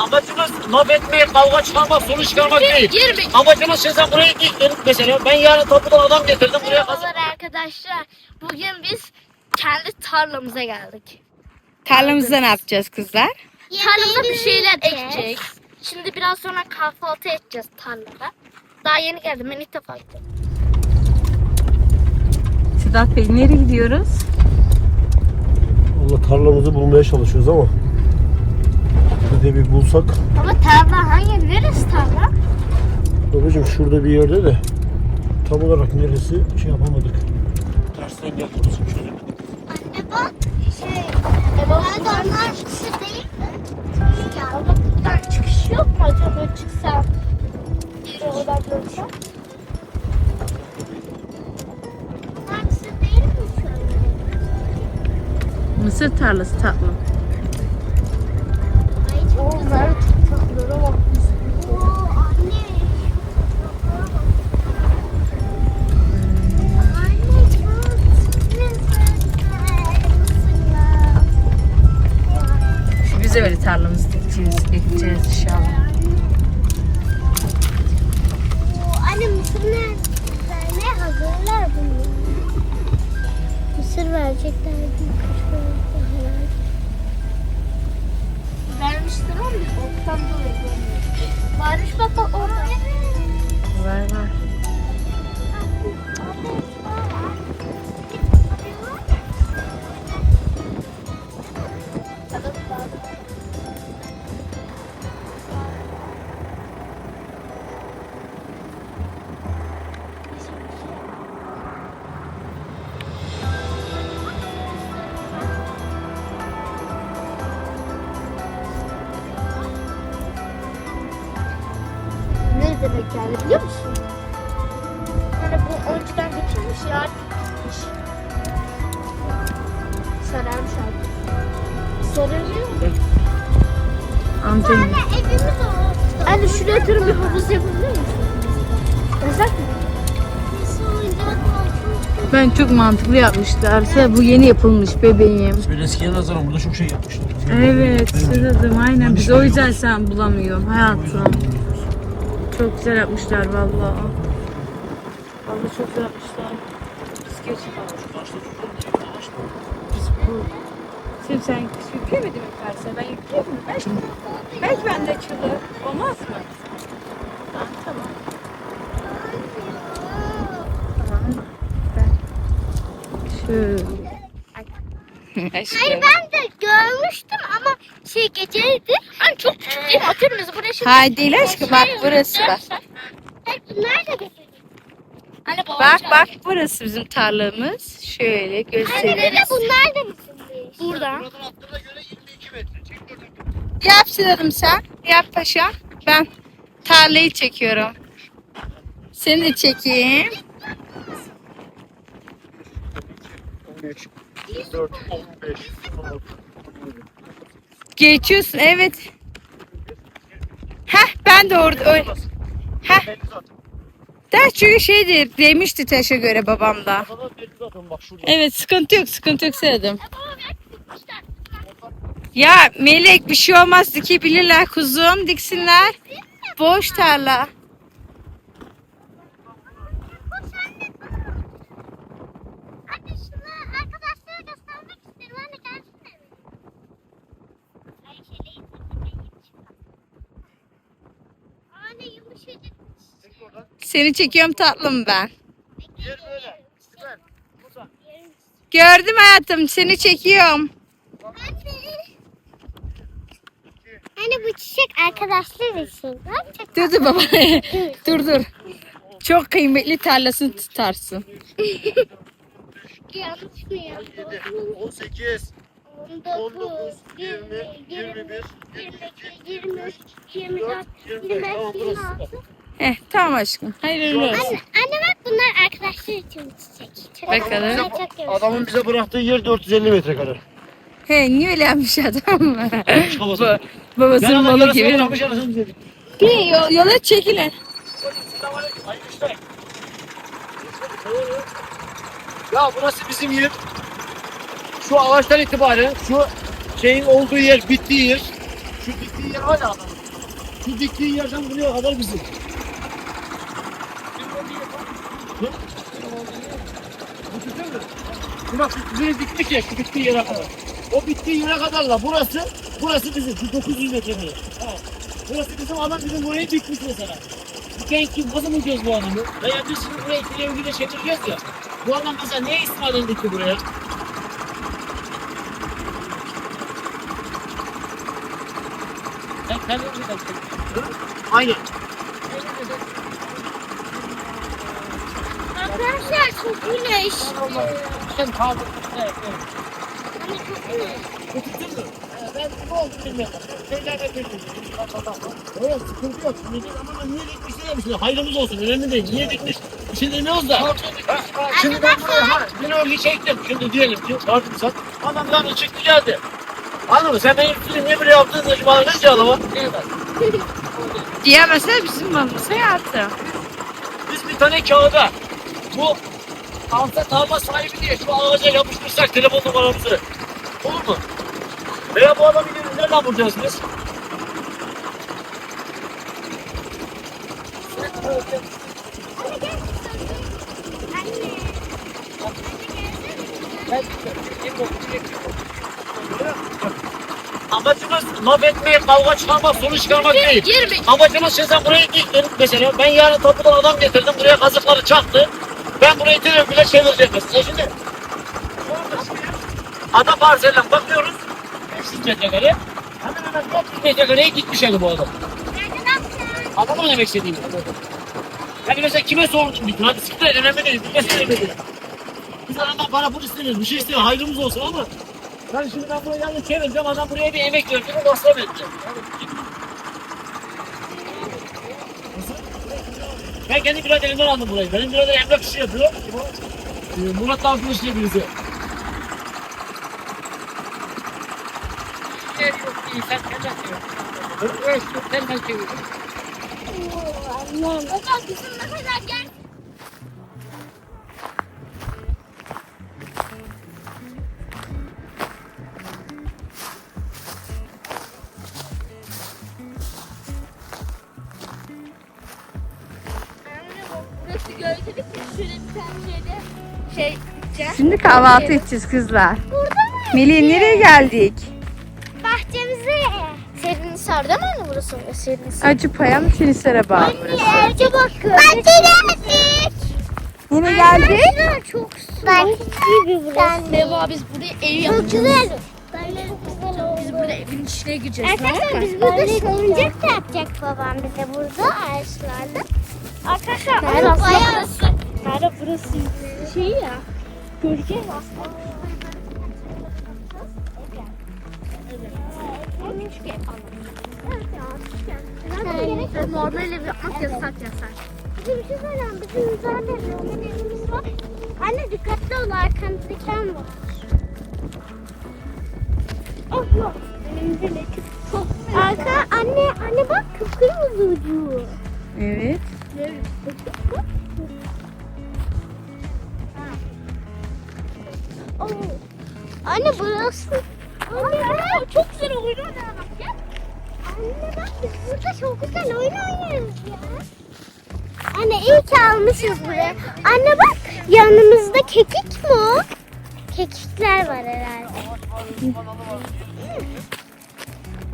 amacımız laf etmek, kavga çıkarmak, sorun çıkarmak değil. Girme. Amacımız şimdi sen buraya gittin mesela. Ben yarın tapudan adam getirdim buraya. Merhabalar arkadaşlar. Bugün biz kendi tarlamıza geldik. Tarlamızda ne yapacağız kızlar? Tarlamıza bir şeyler ekeceğiz. Şimdi biraz sonra kahvaltı edeceğiz tarlada. Daha yeni geldim. Ben ilk defa gittim. Sedat Bey nereye gidiyoruz? Allah tarlamızı bulmaya çalışıyoruz ama bir de bir bulsak. Ama tarla hangi? Neresi tarla? Babacım şurada bir yerde de tam olarak neresi şey yapamadık. Tersten geldiğimiz için çözemedik. Anne bak. Şey. Adamlar kısa değil mi? Ya buradan çıkış yok mu acaba çıksam? Bir oradan şöyle? Mısır tarlası tatlım. Ekeceğiz, ekeceğiz önceden bitirmiş ya bitmiş. Sararmış artık. Sarılıyor mu? Amcam evimiz oldu. Anne şuraya tırın bir havuz yapabilir misin? Yasak mı? ben çok mantıklı yapmışlarsa bu yeni yapılmış bebeğim. Ben eskiye nazaran burada çok şey yapmışlar. Evet Sedat'ım aynen biz o yüzden sen bulamıyorum hayatım. Çok güzel yapmışlar vallahi. Çok yapmışlar. Biz geç Biz bu. Şimdi sen yüklemedin mi Kars'a? Ben yükleyeyim mi? Belki, belki bende açılır. Olmaz mı? Ha, tamam. Tamam. Ben şöyle. Hayır ben de görmüştüm ama şey geceydi. Hani çok küçük değil mi? Biz buraya şimdi. Hayır değil aşkım bak burası bak. Hayır bunlar da geceydi. Hani bu Bak bak burası bizim tarlamız. Şöyle Anne göstereyim. bunlar da mı Burada. Buradan attığına göre 22 metre. Çek. Yap Sedat'ım sen. Yap paşa. Ben tarlayı çekiyorum. Seni de çekeyim. 15, 14, 15, 16. Geçiyorsun evet. Heh ben de orada. öyle- Heh. Da çünkü şeydir demişti taşa göre babam da. Sana belli zaten bak şurada. Evet sıkıntı yok sıkıntı yok Sedat'ım. Ya Melek bir şey olmaz dikebilirler kuzum diksinler. Boş tarla. Anne şunu arkadaşlara göstermek isterim. Anne gelsene. Ay şöyle Anne yumuşacık. Seni çekiyorum tatlım ben. Yer böyle. Süper. Burada. Gördüm hayatım seni çekiyorum. Anne. Anne bu çiçek arkadaşlar için. Gerçekten. Dur dur baba. dur dur. Çok kıymetli tarlasını tutarsın. Yanlış mı yaptım? 18, 19, 20, 21, 22, 23, 24, 25, 26. Heh tamam aşkım. Hayırlı olsun. Anne, anne bak bunlar arkadaşlar için çiçek. Çok Bakalım. Çok. Adamın bize bıraktığı yer 450 metrekare. He niye öyle yapmış adam? Babası. Ba- Babasının malı gibi. Bir yol, yola işler. Ya burası bizim yer. Şu ağaçtan itibaren şu şeyin olduğu yer, bittiği yer. Şu diktiği yer hala. Şu diktiği yerden buraya kadar bizim. Ne? Bu tutuyor mu? Bu Bak buraya diktik ya şu bittiği yere kadar. O bittiği yere kadarla burası, burası bizim. Şu 900 metre böyle. Ha. Burası bizim adam bizim burayı dikmiş mesela. Diken kim? Nasıl bulacağız bu adamı? Veya biz şimdi burayı televizyonda çevireceğiz ya. Bu adam mesela niye İsmail'in dikti buraya? Sen kendin mi? Aynen. Arkadaşlar çok güneş. Sen kaldır. Evet, evet. Anne çok güneş. Tuttun mu? Ben ne oldu bilmiyorum. Şeyler getirdim. Evet sıkıntı yok. Diyecek ama ben niye dikmiş demişsin. Hayrımız olsun. Önemli değil. Niye dikmiş? Bir şey demiyoruz da. Ha, Şimdi ben buraya ha, bir örgü çektim. Şimdi diyelim ki artık sat. Adam lan çıktı geldi. Anladın mı? Sen benim film niye böyle yaptın? Dedi, Bana ne diyor adama? Diyemese bizim malımız hayatım. Biz bir tane kağıda bu alta tarla sahibi diye şu ağaca yapıştırsak telefon numaramızı. Olur mu? Veya bu adamı gelin nereden bulacağız biz? Amacımız laf etmeyip kavga çıkarmak, sonuç çıkarmak değil. Amacımız şimdi sen buraya diktin mesela. Ben yarın topudan adam getirdim. Buraya kazıkları çaktı. Ben burayı direkt bile çevireceğim mesela. E şimdi ada parselden bakıyoruz. 500 metrekare. Hemen hemen 400 metrekareye gitmiş yani bu adam. Anladın mı demek istediğimi? Yani mesela kime sordun bir Hadi siktir et önemli değil. Bir kez önemli Biz adamdan para pul istemiyoruz. Bir şey istiyor. Hayrımız olsun ama ben şimdi ben buraya yalnız çevireceğim. Adam buraya bir emek verdi. Bir masraf etti. Ben kendi biraderimden aldım burayı. Benim birader emlak işi yapıyor. Ee, Murat Dalkılıç diye birisi. Ev yok değil, sen kendin çevir. Evet, sen kendin çevir. Hocam bizim ne kadar gel. Şey. Şimdi kahvaltı edeceğiz kızlar. Burada mı? Melih nereye geldik? Bahçemize. Serin Sar değil mi anne burası? Serin Sar. Acı paya mı Filisler'e bağlı burası? Erce bakın. Bahçe geldik. Yine geldik. Çok sıcak gibi burası. Deva biz buraya ev yapacağız. Çok güzel. Biz burada evin içine gireceğiz. Arkadaşlar biz burada salıncak da yapacak babam bize burada ağaçlarda. Arkadaşlar Merhaba burası. Merhaba burası şey ya. Gölge aslında. Küçük ev Evet ya küçük ev. Normal ev yapmak yasak yasak. Bir şey söyleyeyim. Bizim zaten normal evimiz var. Anne dikkatli ol arkanda diken var. Oh yok. Önümüzde ne çok Arka anne anne bak kıpkırmızı ucu. Evet. Anne burası. Anne çok güzel oyun oynamak ya. Anne bak biz burada çok güzel oyun oynuyoruz ya. Anne iyi ki almışız buraya. Anne bak yanımızda kekik mi o? Kekikler var herhalde.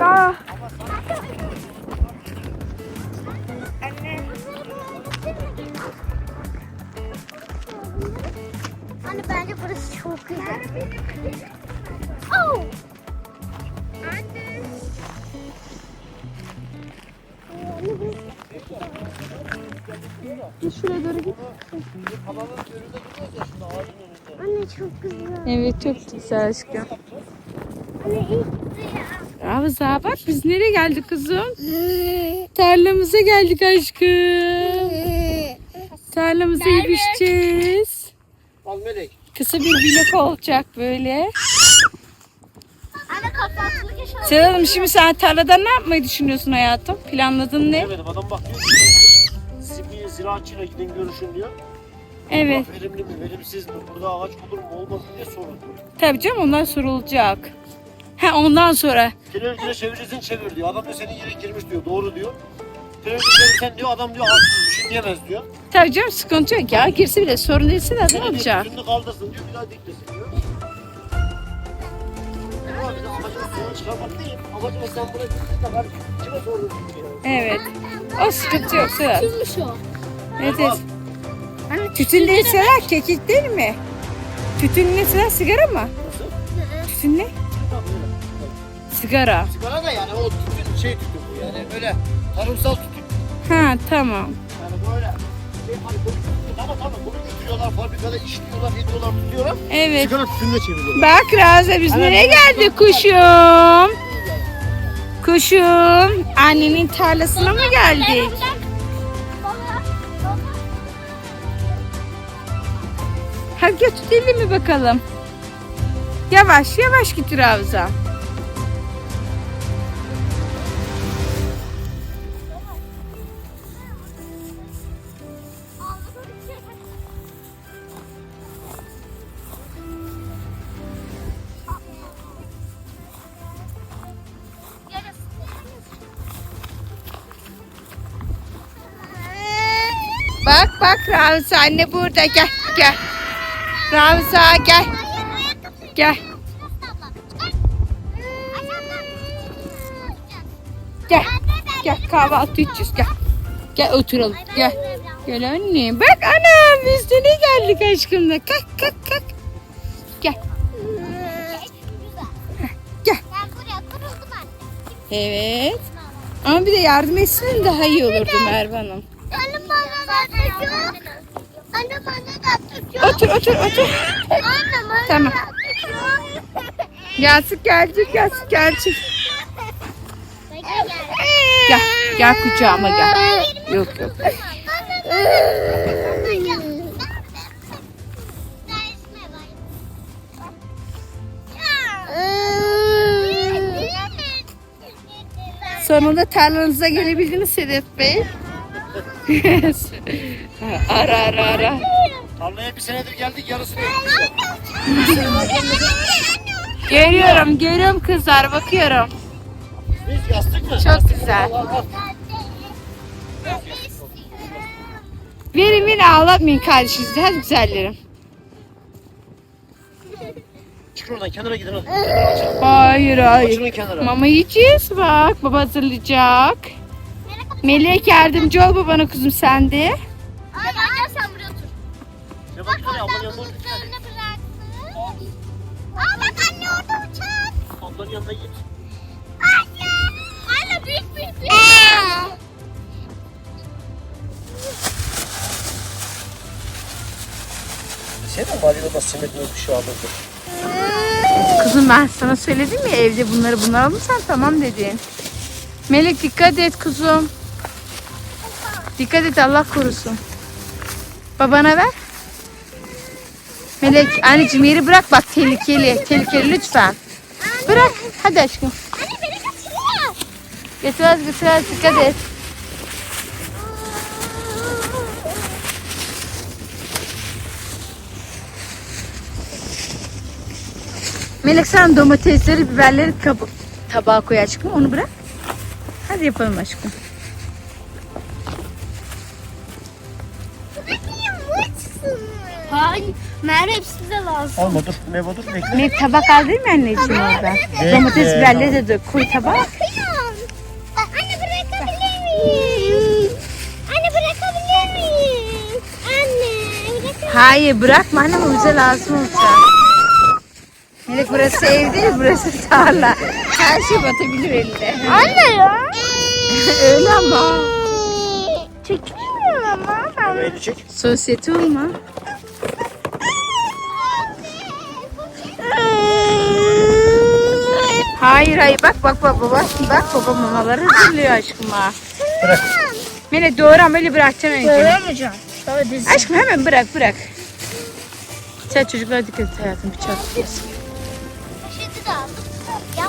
Aa, Anne bence burası çok güzel. Oh! Anne. Burası Şuraya doğru git. Anne çok güzel. evet çok güzel aşkım. Anne güzel. Ramza bak biz nereye geldik kızım? Tarlamıza geldik aşkım. Tarlamıza yetişeceğiz. Al melek. Kısa bir vlog olacak böyle. Anne kapatılık yaşadı. Sevalım şimdi sen tarlada ne yapmayı düşünüyorsun hayatım? Planladın ne? Demedim adam bak diyor ki siz bir ziraatçıyla gidin görüşün diyor. Evet. Bak, verimli mi verimsiz mi burada ağaç olur mu olmaz mı diye sorun. Tabii canım onlar sorulacak. He ondan sonra. Televizyona çevirirsin çevir diyor. Adam diyor senin yere girmiş diyor. Doğru diyor. Çevirsen diyor adam diyor haksız bir şey diyemez diyor. Tabii canım sıkıntı yok ya. Girse bile sorun değilse de ne yapacak? diyor, kaldırsın diyor bir daha diklesin diyor. Ama bizim amacımız sorun çıkarmak değil. Amacımız sen buraya gittin de kardeşim kime soruyorsun diyor. Evet. O sıkıntı yok Sıra. Kimmiş o? Evet evet. Tütün değilse kekik değil mi? Tütün neyse sigara mı? Nasıl? Tütün ne? Tamam, öyle. Sigara. Sigara da yani o tütün şey tütün bu yani öyle tarımsal tütün. Ha tamam. Yani böyle şey hani bunu ama tamam bunu götürüyorlar fabrikada işliyorlar, ediyorlar, tutuyorlar. Evet. Çeviriyorlar. Bak Raza biz nereye geldik kuşum? Kuşum. Annenin tarlasına mı geldik? Hadi götürelim mi bakalım? Yavaş yavaş git Ravza. Bak bak Ravza anne burada gel gel. Ravza gel gel gel. Gel kahvaltı edeceğiz gel. Gel oturalım gel. Gel annem. Bak anam biz de ne geldik aşkımla. Kalk kalk kalk. Gel. Gel. Evet. Ama bir de yardım etsin daha iyi olurdu Merve Hanım. Anne bana da. Otur otur otur. Anne bana Tamam. da tutuyor. Yastık gelecek yastık gelecek. Gel. Gel kucağıma gel. Yok yok. Sonunda tarlanıza gelebildiniz Sedef Bey. Ara ara ara. Tarlaya bir senedir geldik yarısını Görüyorum görüyorum kızlar bakıyorum. Biz yastık mı? Çok güzel. Verin verin ağlatmayın kardeşinizi. Hadi güzellerim. Çıkın oradan kenara gidin. Hayır hayır. Açılın kenara. Mama yiyeceğiz bak. Baba hazırlayacak. Melek yardımcı ol babana kuzum sen de. Ay gel sen buraya otur. Ya bak gitsene ablanın yanına bıraksın. Aa bak anne orada uçak. Ablanın yanına git. Anne. Anne büyük büyük büyük. Sen mi valide simit mi bir şey aldın? Kızım ben sana söyledim ya evde bunları bunlar alırsan tamam dedin. Melek dikkat et kuzum. Dikkat et Allah korusun. Babana ver. Melek anneciğim yeri bırak bak tehlikeli. Tehlikeli lütfen. Bırak. Hadi aşkım. Anne beni kaçırıyor. Getirmez dikkat et. Melek sen domatesleri, biberleri kabuk tabağa koy aşkım. Onu bırak. Hadi yapalım aşkım. Merve hepsi de lazım. Alma dur. Meyve dur bekle. Melek tabak aldın mı anneciğim orada? Domates, biberleri de dök. Koy tabağa. Bakıyorum. Anne bırakabilir miyim? Anne bırakabilir miyim? Anne bırakabilir Hayır bırakma annem o bize lazım olacak. Melek burası ev değil burası tarla. Her şey batabilir eline. Anne ya. Öyle ama. Çekilmiyor ama. Meyve çek. Sosyete olma. Hayır hayır bak bak bak bak bak baba mamaları hazırlıyor aşkıma. Bırak. Melek doğru ama öyle bırakacaksın önce. Şöyle dizi. Aşkım hemen bırak bırak. Sen çocuklara dikkat et hayatım bıçak. Poşeti de aldım. Ya.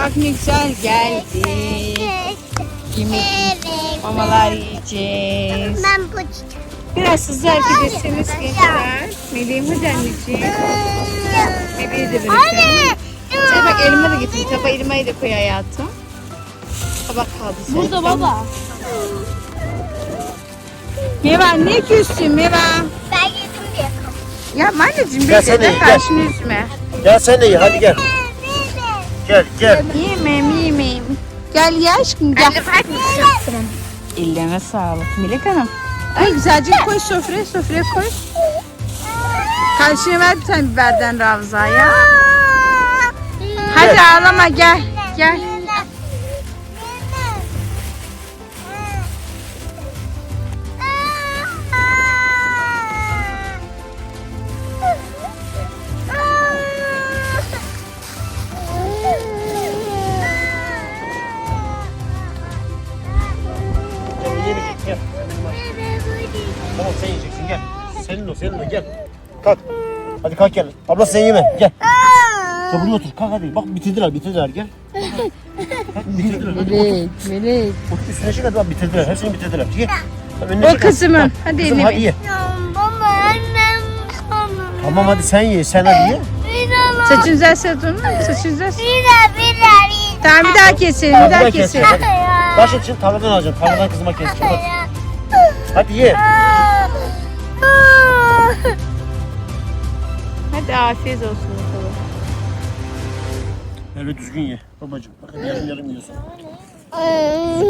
Bak ne güzel geldi. Yemek Evet. mamalar yiyeceğiz. Ben bu çiçeği. Biraz hızlı hareket etseniz gençler. Meleğim hadi anneciğim. Bebeği de bırakın. Anne. Sen bak elime de getir. Taba elime de koy hayatım. Tabak kaldı senin. Burada baba. Meva ne küstün Meva? Ben yedim diye. Yapma anneciğim Gel sen bekle de de ye, karşını üzme. Gel sen de ye hadi gel. Gel gel. Yemem yemem. Gel ya aşkım gel. Ellerine sağlık Melek Hanım. Ay güzelce koy sofraya sofraya koy. Karşıya ver bir tane biberden Ravza'ya. Hadi ağlama. Gel. Gel Abla sen yeme gel. Gel buraya otur kalk hadi. Bak bitirdiler bitirdiler gel. Bak, bitirdiler. Hadi otur. Melek, Melek. Otur üstüne çık hadi bak bitirdiler. Hepsini bitirdiler. Gel. Tamam, önüne O çık. kızımın. Hadi Kızım elini hadi ye. Baba annem. Tamam hadi sen ye. Sen hadi ye. Bina Saçın güzel sarılır mı? Saçın güzel. bina bina bina. Tamam bir daha keselim, Hadi bir daha bir daha keselim. keselim. Baş için tarladan alacağım. Tarladan kızıma keseceğim. Hadi. Hadi ye. Hadi afiyet olsun bakalım. Merve düzgün ye. Babacım. Bakın yarım yarım yiyorsun. Aa.